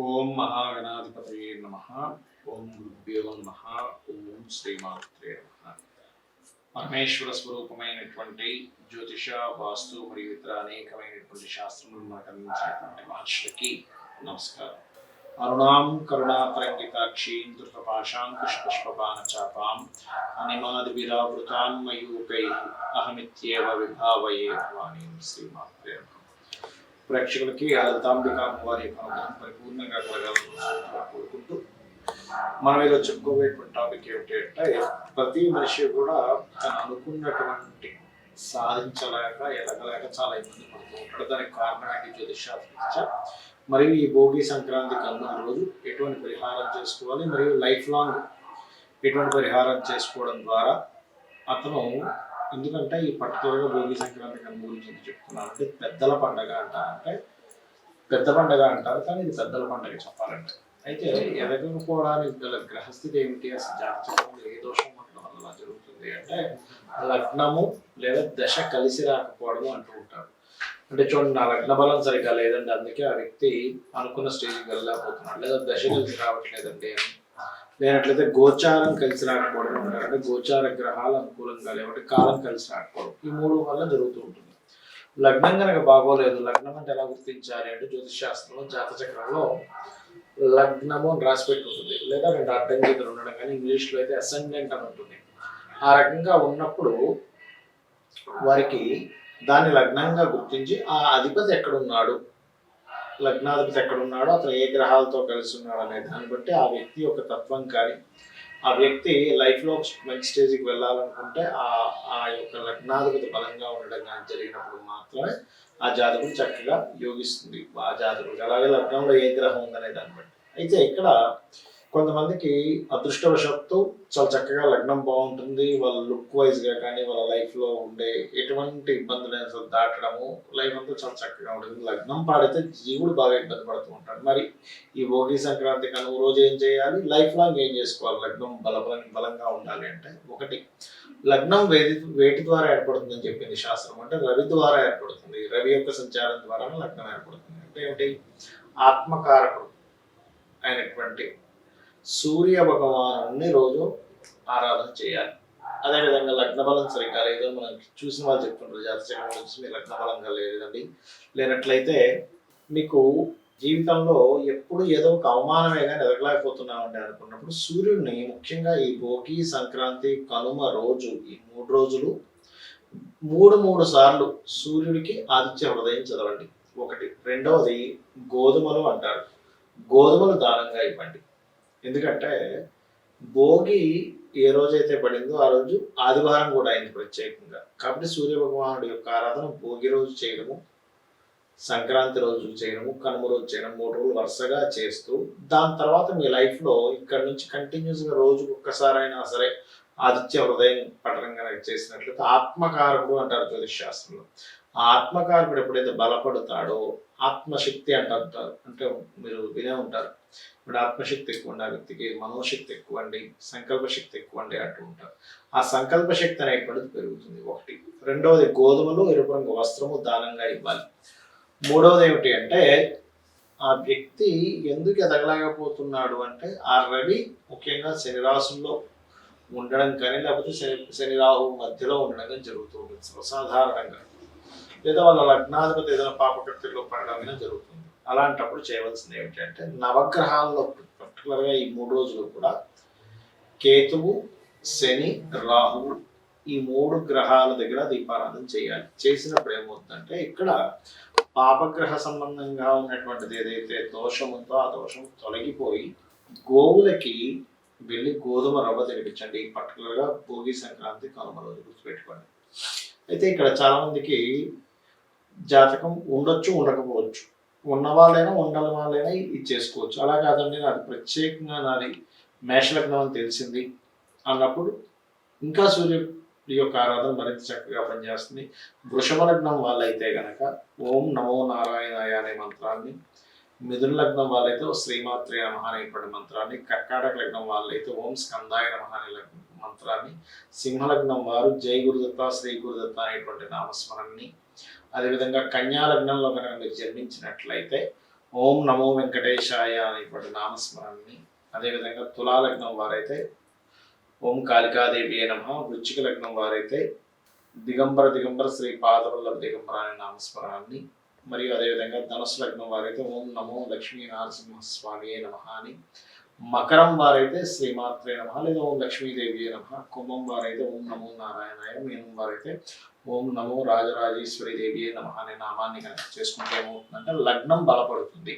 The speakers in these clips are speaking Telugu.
ఓం మహాగణాధిపతయే నమ. ఓం గురుభ్యో నమ. ఓం శ్రీమాత్రే నమ. పరమేశ్వర స్వరూపమైనటువంటి జ్యోతిష వాస్తు మరియు ఇతర అనేకమైనటువంటి శాస్త్రములు మనకు అందించినటువంటి మహర్షులకి నమస్కారం. అరుణాం కరుణాతరంగితాక్షీం ధృతపాశాంకుశపుష్పపాన చాపాం అనిమాదివిరావృతాం మయూకై అహమిత్యేవ విభావయే భవానీం. శ్రీమాత్రే నమ. ప్రేక్షకులకి ఆ లలితాంబిక అమ్మవారి యొక్క అనుగ్రహం పరిపూర్ణంగా కలగాలని కోరుకుంటూ మనం ఏదో చెప్పుకోబోయేటువంటి టాపిక్ ఏమిటి అంటే ప్రతి మనిషి కూడా తను అనుకున్నటువంటి సాధించలేక ఎదగలేక చాలా ఇబ్బంది పడుతూ ఉంటాడు. దానికి కారణం ఏంటి మరియు ఈ భోగి సంక్రాంతి కన్నా రోజు ఎటువంటి పరిహారం చేసుకోవాలి? మరియు లైఫ్ లాంగ్ ఎటువంటి పరిహారం చేసుకోవడం ద్వారా అతను ఎందుకంటే ఈ పర్టికులర్గా భోగి సంక్రాంతి కనుమ గురించి ఎందుకు చెప్తున్నాను. అంటే పెద్దల పండగ అంట అంటే పెద్ద పండగ అంటారు కానీ ఇది పెద్దల పండగ చెప్పాలంటే. అయితే ఎదగకపోవడానికి గల గ్రహస్థితి ఏమిటి? అసలు జాతకంలో ఏ దోషం ఉండడం వల్ల అలా జరుగుతుంది అంటే లగ్నము లేదా దశ కలిసి రాకపోవడము అంటూ ఉంటారు. అంటే చూడండి నా లగ్న బలం సరిగ్గా లేదండి అందుకే ఆ వ్యక్తి అనుకున్న స్టేజ్కి వెళ్ళలేకపోతున్నాడు. లేదా దశ కలిసి రావట్లేదండి అని లేనట్లయితే గోచారం కలిసి రాకపోవడం అంటే గోచార గ్రహాలు అనుకూలంగా లేవంటే కాలం కలిసి రాకపోవడం. ఈ మూడు వల్ల జరుగుతూ ఉంటుంది. లగ్నం కనుక బాగోలేదు లగ్నం అంటే ఎలా గుర్తించాలి అంటే జ్యోతిష్ శాస్త్రంలో జాత చక్రంలో లగ్నము అని రాసి ఉంటుంది లేదా రెండు అడ్డంగీతలు ఉండడం కానీ ఇంగ్లీష్లో అయితే అసెండెంట్ అని ఉంటుంది. ఆ రకంగా ఉన్నప్పుడు వారికి దాన్ని లగ్నంగా గుర్తించి ఆ అధిపతి ఎక్కడున్నాడు? లగ్నాధిపతి ఎక్కడున్నాడో అతను ఏ గ్రహాలతో కలిసి ఉన్నాడు అనే దాన్ని బట్టి ఆ వ్యక్తి యొక్క తత్వం కానీ ఆ వ్యక్తి లైఫ్లో మంచి స్టేజ్కి వెళ్ళాలనుకుంటే ఆ ఆ యొక్క లగ్నాధిపతి బలంగా ఉండడం కానీ జరిగినప్పుడు మాత్రమే ఆ జాతకుడు చక్కగా యోగిస్తుంది. ఆ జాతకుడికి అలాగే లగ్నంలో ఏ గ్రహం ఉందనే దాన్ని బట్టి. అయితే ఇక్కడ కొంతమందికి అదృష్టవశాత్తు చాలా చక్కగా లగ్నం బాగుంటుంది వాళ్ళ లుక్ వైజ్గా కానీ వాళ్ళ లైఫ్లో ఉండే ఎటువంటి ఇబ్బందులు అసలు దాటడము లైఫ్ అంతా చాలా చక్కగా ఉంటుంది. లగ్నం పాడితే జీవుడు బాగా ఇబ్బంది పడుతూ ఉంటాడు. మరి ఈ భోగి సంక్రాంతి కనుమ రోజు ఏం చేయాలి? లైఫ్ లాంగ్ ఏం చేసుకోవాలి? లగ్నం బలబలం బలంగా ఉండాలి అంటే ఒకటి లగ్నం వేది వేటి ద్వారా ఏర్పడుతుందని చెప్పింది శాస్త్రం. అంటే రవి ద్వారా ఏర్పడుతుంది. రవి యొక్క సంచారం ద్వారా లగ్నం ఏర్పడుతుంది. అంటే ఏమిటి? ఆత్మకారకుడు అయినటువంటి సూర్య భగవాను రోజు ఆరాధన చేయాలి. అదేవిధంగా లగ్నబలం సరిగ్గా లేదు మనం చూసిన వాళ్ళు చెప్తుంటారు. జాతచక్రం చూసి మీ లగ్నబలంగా లేదండి. లేనట్లయితే మీకు జీవితంలో ఎప్పుడు ఏదో ఒక అవమానమే కానీ ఎదగలేకపోతున్నామండి అనుకున్నప్పుడు సూర్యుడిని ముఖ్యంగా ఈ భోగి సంక్రాంతి కనుమ రోజు ఈ మూడు రోజులు మూడు మూడు సార్లు సూర్యుడికి ఆదిత్య హృదయం చదవండి. ఒకటి. రెండవది గోధుమలు అంటారు. గోధుమలు దానంగా ఇవ్వండి. ఎందుకంటే భోగి ఏ రోజైతే పడిందో ఆ రోజు ఆదివారం కూడా అయింది ప్రత్యేకంగా. కాబట్టి సూర్య భగవానుడి యొక్క ఆరాధన భోగి రోజు చేయడము సంక్రాంతి రోజు చేయడము కనుమ రోజు చేయడం మూడు రోజులు వరుసగా చేస్తూ దాని తర్వాత మీ లైఫ్లో ఇక్కడ నుంచి కంటిన్యూస్గా రోజు ఒక్కసారైనా సరే ఆదిత్య హృదయం పఠనం కనుక చేసినట్లయితే ఆత్మకారకుడు అంటారు జ్యోతిష్ శాస్త్రంలో. ఆ ఆత్మకారకుడు ఎప్పుడైతే బలపడతాడో ఆత్మశక్తి అంటారు అంటే మీరు వినే ఉంటారు. ఇప్పుడు ఆత్మశక్తి ఎక్కువ ఉండే వ్యక్తికి మనోశక్తి ఎక్కువ అండి సంకల్ప శక్తి ఎక్కువ అండి అంటూ ఉంటారు. ఆ సంకల్ప శక్తి అనేటువంటిది పెరుగుతుంది? ఒకటి. రెండవది గోధుమలు ఎరుపు రంగు వస్త్రము దానంగా ఇవ్వాలి. మూడవది ఏమిటి అంటే ఆ వ్యక్తి ఎందుకు ఎదగలేకపోతున్నాడు అంటే ఆ రవి ముఖ్యంగా శని రాశుల్లో ఉండడం కానీ లేకపోతే శని శని రాహు మధ్యలో ఉండడం కానీ జరుగుతూ ఉంటుంది. సర్వసాధారణంగా. లేదా వాళ్ళ లగ్నాధిపతి ఏదైనా పాపకృతిలో పడడం జరుగుతుంది. అలాంటప్పుడు చేయవలసింది ఏమిటంటే నవగ్రహాల్లో పర్టికులర్గా ఈ మూడు రోజులు కూడా కేతువు శని రాహువు ఈ మూడు గ్రహాల దగ్గర దీపారాధన చేయాలి. చేసినప్పుడు ఏమవుతుందంటే ఇక్కడ పాపగ్రహ సంబంధంగా ఉన్నటువంటిది ఏదైతే దోషం ఉందో ఆ దోషం తొలగిపోయి గోవులకి వెళ్ళి గోధుమ రవ్వ తినిపించండి. పర్టికులర్గా భోగి సంక్రాంతి కనుమ రోజు గుర్తుపెట్టుకోండి. అయితే ఇక్కడ చాలామందికి జాతకం ఉండొచ్చు ఉండకపోవచ్చు. ఉన్న వాళ్ళైనా ఉండని వాళ్ళైనా ఇది చేసుకోవచ్చు. అలా కాదండి నాది ప్రత్యేకంగా నాది మేషలగ్నం అని తెలిసింది అన్నప్పుడు ఇంకా సూర్యుడి యొక్క ఆరాధన మరింత చక్కగా పనిచేస్తుంది. వృషభ లగ్నం వాళ్ళైతే గనక ఓం నమో నారాయణాయ అనే మంత్రాన్ని మిథున లగ్నం వాళ్ళైతే ఓ శ్రీమాత్రే అనేటువంటి మంత్రాన్ని కర్కాటక లగ్నం వాళ్ళైతే ఓం స్కందాయ నమః అనే లగ్నం- మంత్రాన్ని. సింహలగ్నం వారు జై గురుదత్త శ్రీ గురుదత్త అనేటువంటి నామస్మరణని అదేవిధంగా కన్యా లగ్నంలో కనుక మీరు జన్మించినట్లయితే ఓం నమో వెంకటేశాయ అనేటువంటి నామస్మరణని అదేవిధంగా తులాలగ్నం వారైతే ఓం కాళికాదేవి నమ వృచ్చిక లగ్నం వారైతే దిగంబర దిగంబర శ్రీ పాదవల్ల దిగంబర అనే నామస్మరణాన్ని మరియు అదేవిధంగా ధనుసు లగ్నం వారైతే ఓం నమో లక్ష్మీ నరసింహ స్వామి నమ అని మకరం వారైతే శ్రీమాత్రే నమ. లేదా ఓం లక్ష్మీదేవి నమ. కుంభం వారైతే ఓం నమో నారాయణాయ. మీనం వారైతే ఓం నమో రాజరాజేశ్వరి దేవి నమ అనే నామాన్ని కనుక చేసుకుంటే ఏమవుతుందంటే లగ్నం బలపడుతుంది.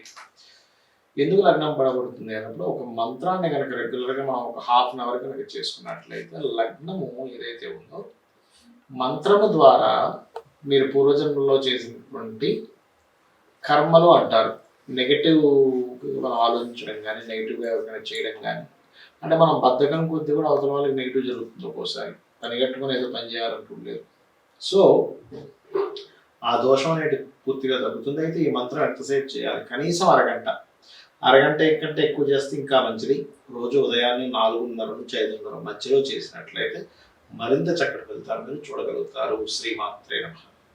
ఎందుకు లగ్నం బలపడుతుంది అన్నప్పుడు ఒక మంత్రాన్ని కనుక రెగ్యులర్గా మనం ఒక హాఫ్ అన్ అవర్ కనుక చేసుకున్నట్లయితే లగ్నము ఏదైతే ఉందో మంత్రము ద్వారా మీరు పూర్వజన్మలో చేసినటువంటి కర్మలు అంటారు. నెగటివ్ మనం ఆలోచించడం కానీ నెగిటివ్గా ఎవరికైనా చేయడం కానీ అంటే మనం బద్ధకం కొద్ది కూడా అవతల వాళ్ళకి నెగిటివ్ జరుగుతుంది ఒక్కోసారి. పని కట్టుకొని ఏదో పని చేయాలంటుండలేదు సో ఆ దోషం అనేది పూర్తిగా తగ్గుతుంది. అయితే ఈ మంత్రం ఎంతసేపు చేయాలి? కనీసం అరగంట. అరగంట కంటే ఎక్కువ చేస్తే ఇంకా మంచిది. రోజు ఉదయాన్నే నాలుగున్నర నుంచి ఐదున్నర మధ్యలో చేసినట్లయితే మరింత చక్కటి ఫలితాలు మీరు చూడగలుగుతారు. శ్రీమాత్రే నమ.